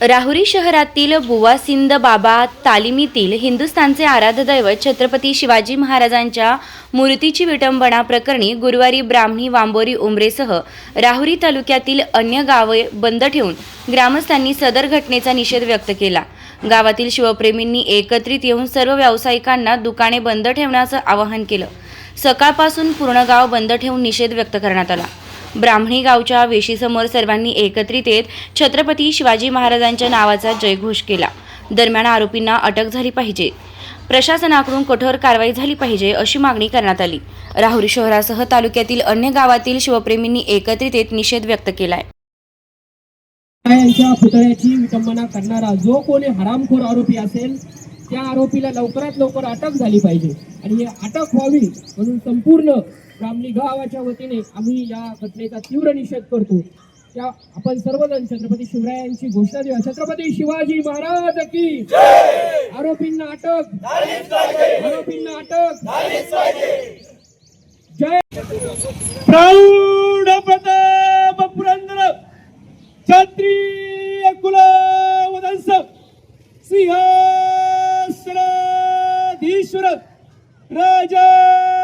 राहुरी शहरातील बुवासिंद बाबा तालिमीतील हिंदुस्थानचे आराधदैवत छत्रपती शिवाजी महाराजांच्या मूर्तीची विटंबना प्रकरणी गुरुवारी ब्राह्मणी वांबोरी उमरेसह राहुरी तालुक्यातील अन्य गावे बंद ठेवून ग्रामस्थांनी सदर घटनेचा निषेध व्यक्त केला. गावातील शिवप्रेमींनी एकत्रित येऊन सर्व व्यावसायिकांना दुकाने बंद ठेवण्याचं आवाहन केलं. सकाळपासून पूर्ण गाव बंद ठेवून निषेध व्यक्त करण्यात आला. ब्राह्मणी गावच्या वेशीसमोर सर्वांनी एकत्रित येत छत्रपती शिवाजी महाराजांच्या नावाचा जयघोष केला. दरम्यान आरोपींना अटक झाली पाहिजे. प्रशासनाकडून कठोर कारवाई झाली पाहिजे अशी मागणी करण्यात आली. राहुरी शहरासह तालुक्यातील अन्य गावातील शिवप्रेमींनी एकत्रित येत निषेध व्यक्त केलाय. यांच्या पुतळ्याची विटंबना करणारा जो कोणी हरामखोर आरोपी असेल त्या आरोपीला लवकरात लवकर अटक झाली पाहिजे. आणि ही अटक व्हावी म्हणून संपूर्ण ब्राह्मणी गावाच्या वतीने आम्ही या घटनेचा तीव्र निषेध करतो. त्या आपण सर्वजण छत्रपती शिवरायांची घोषणा देऊया. छत्रपती शिवाजी महाराज की आरोपींना अटक. आरोपींना अटक. जय! प्रौढ प्रताप पुरंदर क्षत्रिय कुलवंश सिंहासनाधीश्वर राजाधिराज